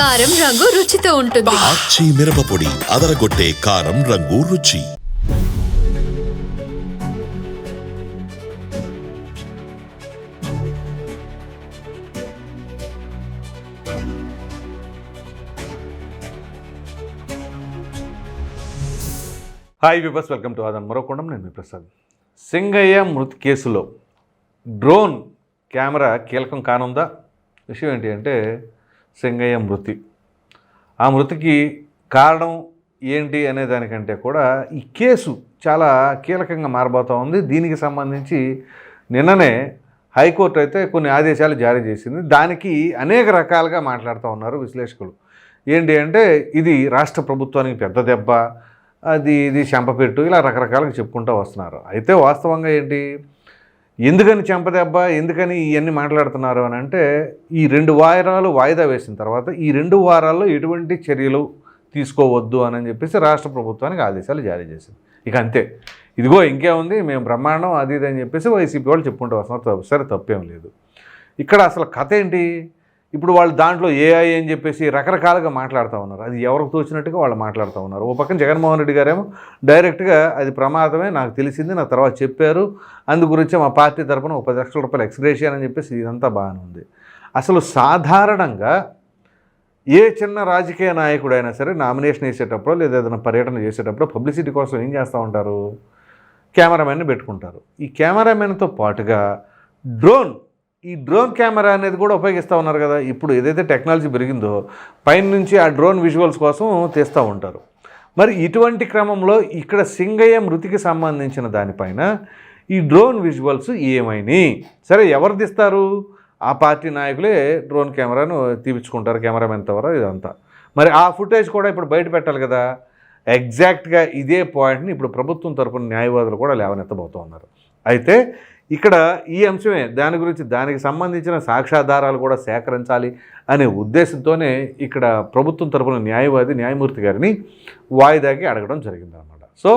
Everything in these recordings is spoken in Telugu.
కారం రంగు రుచితో ఉంటుంది. ఆచి మిరపపొడి అదరగొట్టే కారం రంగు రుచి. హాయ్ విబస్ వెల్కమ్ టు ఆదన్ మరోకొండం నేను మీ ప్రసాద్. సింగయ్య మృతి కేసులో డ్రోన్ కెమెరా కీలకం కానుందా? విషయం ఏంటి అంటే సింగయ్య మృతి. ఆ మృతికి కారణం ఏంటి అనే దానికంటే కూడా ఈ కేసు చాలా కీలకంగా మారబోతూ ఉంది. దీనికి సంబంధించి నిన్ననే హైకోర్టు అయితే కొన్ని ఆదేశాలు జారీ చేసింది. దానికి అనేక రకాలుగా మాట్లాడుతూ ఉన్నారు విశ్లేషకులు. ఏంటి అంటే ఇది రాష్ట్ర ప్రభుత్వానికి పెద్ద దెబ్బ అది ఇది చెంపపెట్టు ఇలా రకరకాలుగా చెప్పుకుంటూ వస్తున్నారు. అయితే వాస్తవంగా ఏంటి? ఎందుకని చెంపదెబ్బ? ఎందుకని ఇవన్నీ మాట్లాడుతున్నారు అని అంటే ఈ రెండు వారాలు వాయిదా వేసిన తర్వాత ఈ రెండు వారాల్లో ఎటువంటి చర్యలు తీసుకోవద్దు అని చెప్పేసి రాష్ట్ర ప్రభుత్వానికి ఆదేశాలు జారీ చేసింది. ఇక అంతే. ఇదిగో ఇంకేముంది మేము బ్రహ్మాండం అది ఇది అని చెప్పేసి వైసీపీ వాళ్ళు చెప్పుకుంటూ వస్తున్నారు. సరే తప్పేం లేదు. ఇక్కడ అసలు కథ ఏంటి? ఇప్పుడు వాళ్ళు దాంట్లో ఏఐ అని చెప్పేసి రకరకాలుగా మాట్లాడుతూ ఉన్నారు. అది ఎవరికి తోచినట్టుగా వాళ్ళు మాట్లాడుతూ ఉన్నారు. ఓ పక్కన జగన్మోహన్ రెడ్డి గారేమో డైరెక్ట్గా అది ప్రమాదమే నాకు తెలిసింది నా తర్వాత చెప్పారు. అందు గురించి మా పార్టీ తరపున ఒక పది లక్షల రూపాయలు ఎక్స్గ్రేషియన్ అని చెప్పేసి ఇదంతా బాగానే ఉంది. అసలు సాధారణంగా ఏ చిన్న రాజకీయ నాయకుడైనా సరే నామినేషన్ వేసేటప్పుడు లేదా ఏదైనా పర్యటన చేసేటప్పుడు పబ్లిసిటీ కోసం ఏం చేస్తూ ఉంటారు? కెమెరామెన్ని పెట్టుకుంటారు. ఈ కెమెరామెన్తో పాటుగా డ్రోన్ ఈ డ్రోన్ కెమెరా అనేది కూడా ఉపయోగిస్తూ ఉన్నారు కదా. ఇప్పుడు ఏదైతే టెక్నాలజీ పెరిగిందో పైన నుంచి ఆ డ్రోన్ విజువల్స్ కోసం తీస్తూ ఉంటారు. మరి ఇటువంటి క్రమంలో ఇక్కడ సింగయ్య మృతికి సంబంధించిన దానిపైన ఈ డ్రోన్ విజువల్స్ ఏమైనాయి సరే ఎవరు తీస్తారు? ఆ పార్టీ నాయకులే డ్రోన్ కెమెరాను తీపించుకుంటారు కెమెరామెన్ ద్వారా ఇదంతా. మరి ఆ ఫుటేజ్ కూడా ఇప్పుడు బయట పెట్టాలి కదా. ఎగ్జాక్ట్గా ఇదే పాయింట్ని ఇప్పుడు ప్రభుత్వం తరపున న్యాయవాదులు కూడా లేవనెత్తబోతున్నారు. అయితే ఇక్కడ ఈ అంశమే దాని గురించి దానికి సంబంధించిన సాక్ష్యాధారాలు కూడా సేకరించాలి అనే ఉద్దేశంతోనే ఇక్కడ ప్రభుత్వం తరపున న్యాయవాది న్యాయమూర్తి గారిని వాయిదాకి అడగడం జరిగిందనమాట. సో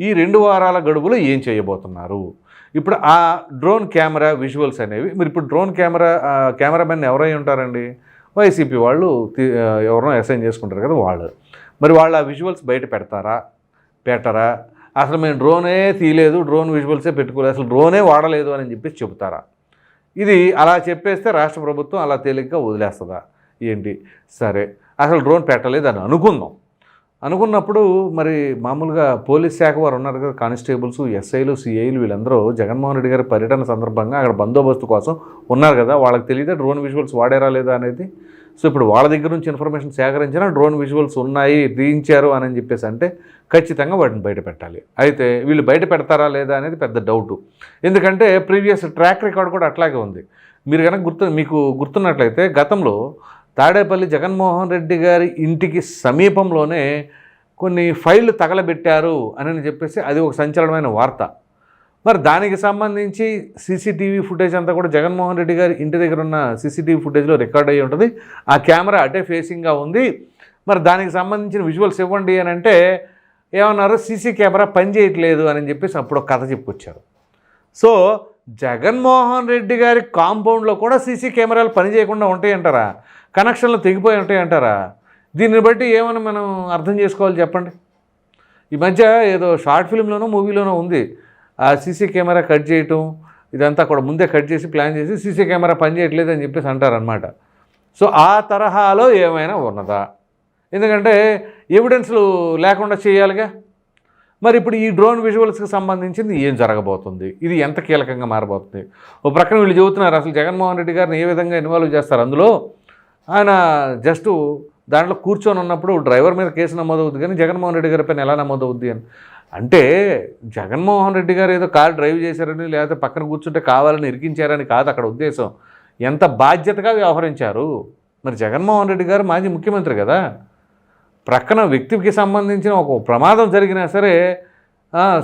ఈ రెండు వారాల గడువులో ఏం చేయబోతున్నారు? ఇప్పుడు ఆ డ్రోన్ కెమెరా విజువల్స్ అనేవి మీరు ఇప్పుడు డ్రోన్ కెమెరా కెమెరామెన్ ఎవరై ఉంటారండి? వైసీపీ వాళ్ళు ఎవరినో అసైన్ చేసుకుంటారు కదా వాళ్ళు. మరి వాళ్ళు ఆ విజువల్స్ బయట పెడతారా? పెట్టరా? అసలు మేము డ్రోనే తీయలేదు డ్రోన్ విజువల్సే పెట్టుకోలేదు అసలు డ్రోనే వాడలేదు అని చెప్పేసి చెబుతారా? ఇది అలా చెప్పేస్తే రాష్ట్ర ప్రభుత్వం అలా తేలిగ్గా వదిలేస్తుందా? ఏంటి? సరే అసలు డ్రోన్ పెట్టలేదు అని అనుకుందాం. అనుకున్నప్పుడు మరి మామూలుగా పోలీస్ శాఖ వారు ఉన్నారు కదా కానిస్టేబుల్స్ ఎస్ఐలు సిఐలు వీళ్ళందరూ జగన్మోహన్ రెడ్డి గారి పర్యటన సందర్భంగా అక్కడ బందోబస్తు కోసం ఉన్నారు కదా వాళ్ళకి తెలియదా డ్రోన్ విజువల్స్ వాడారా లేదా అనేది? సో ఇప్పుడు వాళ్ళ దగ్గర నుంచి ఇన్ఫర్మేషన్ సేకరించిన డ్రోన్ విజువల్స్ ఉన్నాయి తీయించారు అని చెప్పేసి అంటే ఖచ్చితంగా వాటిని బయట పెట్టాలి. అయితే వీళ్ళు బయట పెడతారా లేదా అనేది పెద్ద డౌటు. ఎందుకంటే ప్రీవియస్ ట్రాక్ రికార్డ్ కూడా అట్లాగే ఉంది. మీరు కనుక గుర్తు మీకు గుర్తున్నట్లయితే గతంలో తాడేపల్లి జగన్మోహన్ రెడ్డి గారి ఇంటికి సమీపంలోనే కొన్ని ఫైళ్ళు తగలబెట్టారు అని చెప్పేసి అది ఒక సంచలనమైన వార్త. మరి దానికి సంబంధించి సీసీటీవీ ఫుటేజ్ అంతా కూడా జగన్మోహన్ రెడ్డి గారి ఇంటి దగ్గర ఉన్న సీసీటీవీ ఫుటేజ్లో రికార్డ్ అయ్యి ఉంటుంది. ఆ కెమెరా అటే ఫేసింగ్గా ఉంది. మరి దానికి సంబంధించిన విజువల్స్ ఇవ్వండి అని అంటే ఏమన్నారు? సీసీ కెమెరా పనిచేయట్లేదు అని చెప్పేసి అప్పుడు కథ చెప్పుకొచ్చారు. సో జగన్మోహన్ రెడ్డి గారి కాంపౌండ్లో కూడా సీసీ కెమెరాలు పనిచేయకుండా ఉంటాయంటారా? కనెక్షన్లు తెగిపోయి ఉంటాయంటారా? దీన్ని బట్టి ఏమని మనం అర్థం చేసుకోవాలి చెప్పండి? ఈ మధ్య ఏదో షార్ట్ ఫిల్మ్లోనో మూవీలోనో ఉంది. ఆ సీసీ కెమెరా కట్ చేయటం ఇదంతా కూడా ముందే కట్ చేసి ప్లాన్ చేసి సీసీ కెమెరా పనిచేయట్లేదు అని చెప్పేసి అంటారనమాట సో ఆ తరహాలో ఏమైనా ఉన్నదా? ఎందుకంటే ఎవిడెన్స్లు లేకుండా చేయాలిగా. మరి ఇప్పుడు ఈ డ్రోన్ విజువల్స్కి సంబంధించింది ఏం జరగబోతుంది? ఇది ఎంత కీలకంగా మారబోతుంది? ఓ ప్రక్కన వీళ్ళు చెబుతున్నారు అసలు జగన్మోహన్ రెడ్డి గారిని ఏ విధంగా ఇన్వాల్వ్ చేస్తారు? అందులో ఆయన జస్ట్ దాంట్లో కూర్చొని ఉన్నప్పుడు డ్రైవర్ మీద కేసు నమోదవుద్ది కానీ జగన్మోహన్ రెడ్డి గారి పైన ఎలా నమోదవుద్ది అని. అంటే జగన్మోహన్ రెడ్డి గారు ఏదో కారు డ్రైవ్ చేశారని లేకపోతే పక్కన కూర్చుంటే కావాలని ఇరికించారని కాదు అక్కడ ఉద్దేశం. ఎంత బాధ్యతగా వ్యవహరించారు? మరి జగన్మోహన్ రెడ్డి గారు మాజీ ముఖ్యమంత్రి కదా. ప్రక్కన వ్యక్తికి సంబంధించిన ఒక ప్రమాదం జరిగినా సరే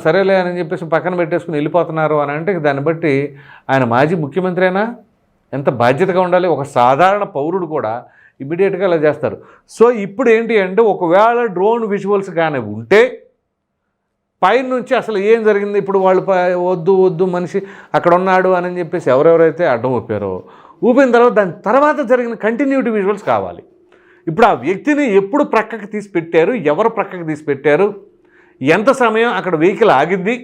సరేలే అని చెప్పేసి పక్కన పెట్టేసుకుని వెళ్ళిపోతున్నారు అని అంటే దాన్ని బట్టి ఆయన మాజీ ముఖ్యమంత్రి అయినా ఎంత బాధ్యతగా ఉండాలి? ఒక సాధారణ పౌరుడు కూడా ఇమీడియట్గా ఇలా చేస్తారు. సో ఇప్పుడు ఏంటి అంటే ఒకవేళ డ్రోన్ విజువల్స్ కానీ ఉంటే పైన నుంచి అసలు ఏం జరిగింది? ఇప్పుడు వాళ్ళు వద్దు వద్దు మనిషి అక్కడ ఉన్నాడు అని చెప్పేసి ఎవరెవరైతే అడ్డం ఊపారో ఊపిన తర్వాత దాని తర్వాత జరిగిన కంటిన్యూటీ విజువల్స్ కావాలి. ఇప్పుడు ఆ వ్యక్తిని ఎప్పుడు ప్రక్కకి తీసి పెట్టారు? ఎవరు ప్రక్కకి తీసి పెట్టారు? ఎంత సమయం అక్కడ వెహికల్ ఆగింది?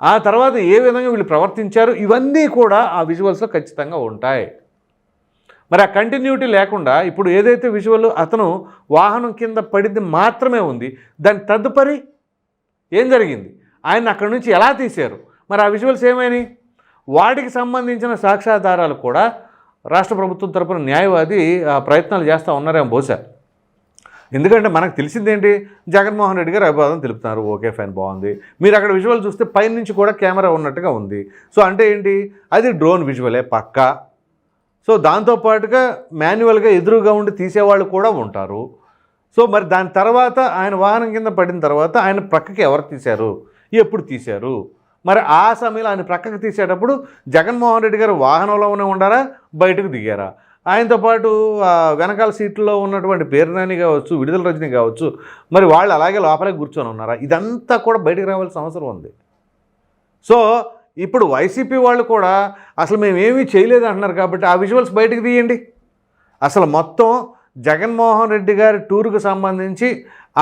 ఆ తర్వాత ఏ విధంగా వీళ్ళు ప్రవర్తించారు? ఇవన్నీ కూడా ఆ విజువల్స్లో ఖచ్చితంగా ఉంటాయి. మరి ఆ కంటిన్యూటీ లేకుండా ఇప్పుడు ఏదైతే విజువల్ అతను వాహనం కింద పడింది మాత్రమే ఉంది దాని తదుపరి ఏం జరిగింది? ఆయన అక్కడి నుంచి ఎలా తీశారు? మరి ఆ విజువల్స్ ఏమైనాయి వాటికి సంబంధించిన సాక్ష్యాధారాలు కూడా రాష్ట్ర ప్రభుత్వం తరపున న్యాయవాది ప్రయత్నాలు చేస్తూ ఉన్నారేమో బహుశా. ఎందుకంటే మనకు తెలిసిందేంటి? జగన్మోహన్ రెడ్డి గారు అభివాదం తెలుపుతున్నారు. ఓకే ఫైన్ బాగుంది. మీరు అక్కడ విజువల్ చూస్తే పైనుంచి కూడా కెమెరా ఉన్నట్టుగా ఉంది. సో అంటే ఏంటి? అది డ్రోన్ విజువలే పక్కా. సో దాంతోపాటుగా మాన్యువల్గా ఎదురుగా ఉండి తీసేవాళ్ళు కూడా ఉంటారు. సో మరి దాని తర్వాత ఆయన వాహనం కింద పడిన తర్వాత ఆయన ప్రక్కకి ఎవరు తీశారు? ఎప్పుడు తీశారు? మరి ఆ సమయంలో ఆయన ప్రక్కకి తీసేటప్పుడు జగన్మోహన్ రెడ్డి గారు వాహనంలోనే ఉండారా? బయటకు దిగారా? ఆయనతో పాటు వెనకాల సీట్లో ఉన్నటువంటి పేరునాని కావచ్చు విడుదల రజని కావచ్చు మరి వాళ్ళు అలాగే లోపలే కూర్చొని ఉన్నారా? ఇదంతా కూడా బయటకు రావాల్సిన అవసరం ఉంది. సో ఇప్పుడు వైసీపీ వాళ్ళు కూడా అసలు మేము ఏమీ చేయలేదు అంటున్నారు కాబట్టి ఆ విజువల్స్ బయటకు తీయండి. అసలు మొత్తం జగన్మోహన్ రెడ్డి గారి టూర్కు సంబంధించి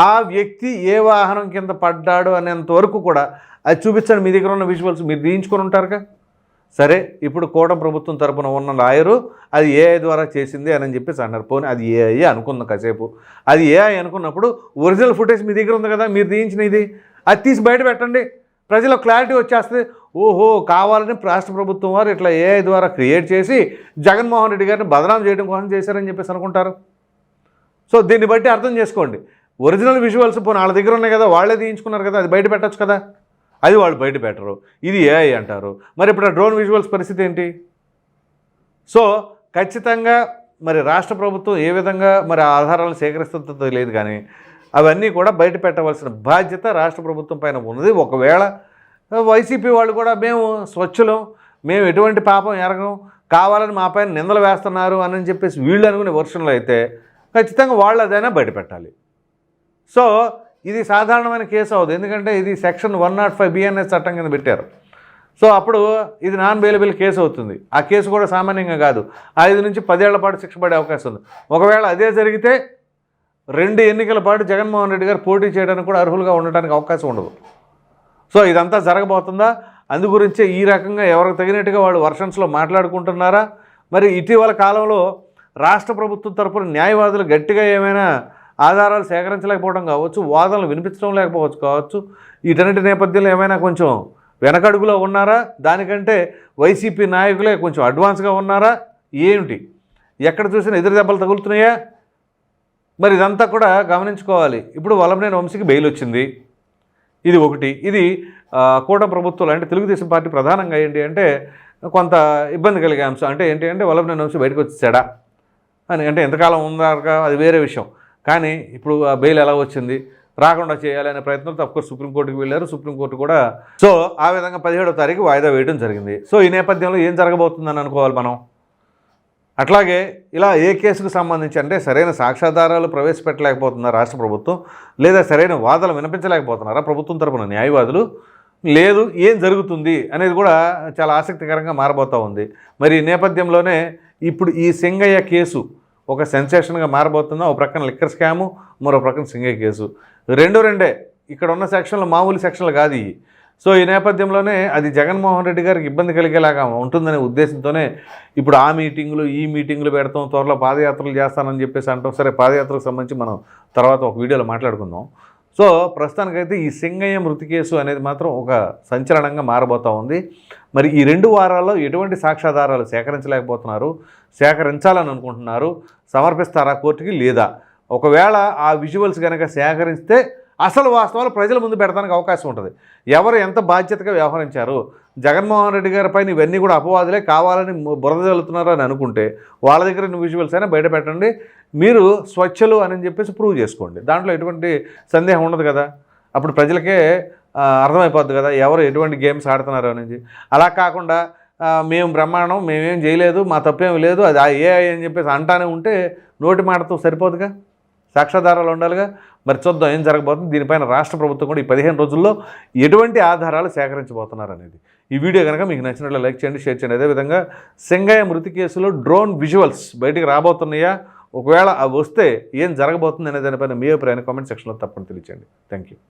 ఆ వ్యక్తి ఏ వాహనం కింద పడ్డాడు అనేంత వరకు కూడా అది చూపించండి. మీ దగ్గర ఉన్న విజువల్స్ మీరు తీయించుకొని ఉంటారుగా? సరే ఇప్పుడు కోట ప్రభుత్వం తరపున ఉన్న లాయరు అది ఏఐ ద్వారా చేసింది అని చెప్పేసి అన్నారు. పోనీ అది ఏఐ అనుకుందాం కాసేపు. అది ఏఐ అనుకున్నప్పుడు ఒరిజినల్ ఫుటేజ్ మీ దగ్గర ఉంది కదా మీరు తీయించిన ఇది. అది తీసి బయట పెట్టండి. ప్రజలకు క్లారిటీ వచ్చేస్తుంది. ఓహో కావాలని రాష్ట్ర ప్రభుత్వం వారు ఇట్లా ఏఐ ద్వారా క్రియేట్ చేసి జగన్మోహన్ రెడ్డి గారిని బదనాం చేయడం కోసం చేశారని చెప్పేసి అనుకుంటారు. సో దీన్ని బట్టి అర్థం చేసుకోండి. ఒరిజినల్ విజువల్స్ పోనీ వాళ్ళ దగ్గర ఉన్నాయి కదా వాళ్ళే తీయించుకున్నారు కదా అది బయట పెట్టచ్చు కదా? అది వాళ్ళు బయట పెట్టరు. ఇది ఏఐ అంటారు. మరి ఇప్పుడు ఆ డ్రోన్ విజువల్స్ పరిస్థితి ఏంటి? సో ఖచ్చితంగా మరి రాష్ట్ర ప్రభుత్వం ఏ విధంగా మరి ఆధారాలను సేకరిస్తుందో తెలియదు కానీ అవన్నీ కూడా బయట పెట్టవలసిన బాధ్యత రాష్ట్ర ప్రభుత్వం పైన ఉన్నది. ఒకవేళ వైసీపీ వాళ్ళు కూడా మేము స్వచ్ఛలం మేము ఎటువంటి పాపం ఎరగం కావాలని మా పైన నిందలు వేస్తున్నారు అని చెప్పేసి వీళ్ళు అనుకునే వర్షంలో అయితే ఖచ్చితంగా వాళ్ళు అదైనా బయటపెట్టాలి. సో ఇది సాధారణమైన కేసు అవుతుంది ఎందుకంటే ఇది section one nought five BNS చట్టం కింద పెట్టారు. సో అప్పుడు ఇది నాన్ బెయిలబుల్ కేసు అవుతుంది. ఆ కేసు కూడా సామాన్యంగా కాదు. ఐదు నుంచి పదేళ్ళ పాటు శిక్ష పడే అవకాశం ఉంది. ఒకవేళ అదే జరిగితే రెండు ఎన్నికల పాటు జగన్మోహన్ రెడ్డి గారు పోటీ చేయడానికి కూడా అర్హులుగా ఉండడానికి అవకాశం ఉండదు. సో ఇదంతా జరగబోతుందా? అందు గురించే ఈ రకంగా ఎవరికి తగినట్టుగా వాళ్ళు వర్షన్స్లో మాట్లాడుకుంటున్నారా? మరి ఇటీవల కాలంలో రాష్ట్ర ప్రభుత్వం తరపున న్యాయవాదులు గట్టిగా ఏమైనా ఆధారాలు సేకరించలేకపోవడం కావచ్చు వాదనలు వినిపించడం లేకపోవచ్చు కావచ్చు. ఇటన్నిటి నేపథ్యంలో ఏమైనా కొంచెం వెనకడుగులో ఉన్నారా? దానికంటే వైసీపీ నాయకులే కొంచెం అడ్వాన్స్గా ఉన్నారా? ఏమిటి? ఎక్కడ చూసినా ఎదురు దెబ్బలు తగులుతున్నాయా? మరి ఇదంతా కూడా గమనించుకోవాలి. ఇప్పుడు వల్లభనేని వంశీకి బెయిల్ వచ్చింది. ఇది ఒకటి. ఇది కూట ప్రభుత్వాలు అంటే తెలుగుదేశం పార్టీ ప్రధానంగా ఏంటి అంటే కొంత ఇబ్బంది కలిగే అంశం. అంటే ఏంటి అంటే వల్లభనేని వంశీ బయటకు వచ్చేసాడా? అని అంటే ఎంతకాలం ఉందాక అది వేరే విషయం. కానీ ఇప్పుడు ఆ బెయిల్ ఎలా వచ్చింది? రాకుండా చేయాలనే ప్రయత్నం ప్రయత్నంతో అఫ్కోర్స్ సుప్రీంకోర్టుకి వెళ్ళారు. సుప్రీంకోర్టు కూడా సో ఆ విధంగా పదిహేడవ తారీఖు వాయిదా వేయడం జరిగింది. సో ఈ నేపథ్యంలో ఏం జరగబోతుందని అనుకోవాలి మనం. అట్లాగే ఇలా ఏ కేసుకు సంబంధించి అంటే సరైన సాక్ష్యాధారాలు ప్రవేశపెట్టలేకపోతుందా రాష్ట్ర ప్రభుత్వం లేదా సరైన వాదనలు వినిపించలేకపోతున్నారా? ప్రభుత్వం తరపున న్యాయవాదులు లేదు ఏం జరుగుతుంది అనేది కూడా చాలా ఆసక్తికరంగా మారబోతూ ఉంది. మరి ఈ నేపథ్యంలోనే ఇప్పుడు ఈ సింగయ్య కేసు ఒక సెన్సేషన్గా మారబోతుందా? ఒక ప్రక్కన లిక్కర్ స్కాము మరో ప్రక్కన సింగే కేసు. రెండు రెండే. ఇక్కడ ఉన్న సెక్షన్లు మామూలు సెక్షన్లు కాదు ఇవి. సో ఈ నేపథ్యంలోనే అది జగన్మోహన్ రెడ్డి గారికి ఇబ్బంది కలిగేలాగా ఉంటుందనే ఉద్దేశంతోనే ఇప్పుడు ఆ మీటింగులు ఈ మీటింగులు పెడతాం త్వరలో పాదయాత్రలు చేస్తానని చెప్పేసి అంటాం. సరే పాదయాత్రకు సంబంధించి మనం తర్వాత ఒక వీడియోలో మాట్లాడుకుందాం. సో ప్రస్తుతానికైతే ఈ సింగయ్య మృతి కేసు అనేది మాత్రం ఒక సంచలనంగా మారబోతూ ఉంది. మరి ఈ రెండు వారాల్లో ఎటువంటి సాక్ష్యాధారాలు సేకరించలేకపోతున్నారు? సేకరించాలని అనుకుంటున్నారు? సమర్పిస్తారా కోర్టుకి లేదా? ఒకవేళ ఆ విజువల్స్ కనుక సేకరిస్తే అసలు వాస్తవాలు ప్రజల ముందు పెడతానికి అవకాశం ఉంటుంది. ఎవరు ఎంత బాధ్యతగా వ్యవహరించారు? జగన్మోహన్ రెడ్డి గారి పైన ఇవన్నీ కూడా అపవాదులే కావాలని బురద చల్లుతున్నారు అని అనుకుంటే వాళ్ళ దగ్గర ఉన్న విజువల్స్ అయినా బయట పెట్టండి. మీరు స్వచ్ఛలు అని చెప్పేసి ప్రూవ్ చేసుకోండి. దాంట్లో ఎటువంటి సందేహం ఉండదు కదా. అప్పుడు ప్రజలకే అర్థమైపోద్ది కదా ఎవరు ఎటువంటి గేమ్స్ ఆడుతున్నారు అనేది అలా కాకుండా మేము బ్రహ్మాండం మేమేం చేయలేదు మా తప్పేం లేదు అది ఏ అని చెప్పేసి అంటానే ఉంటే నోటి మాటతో సరిపోదుగా? సాక్ష్యాధారాలు ఉండాలిగా? మరి చూద్దాం ఏం జరగబోతుంది. దీనిపైన రాష్ట్ర ప్రభుత్వం కూడా ఈ పదిహేను రోజుల్లో ఎటువంటి ఆధారాలు సేకరించబోతున్నారు అనేది. ఈ వీడియో కనుక మీకు నచ్చినట్లు లైక్ చేయండి షేర్ చేయండి. అదేవిధంగా సింగయ్య మృతి కేసులో డ్రోన్ విజువల్స్ బయటికి రాబోతున్నాయా? ఒకవేళ అవి వస్తే ఏం జరగబోతుంది అనే దానిపైన మీ అభిప్రాయాన్ని కామెంట్ సెక్షన్లో తప్పని తెలియచేయండి. Thank you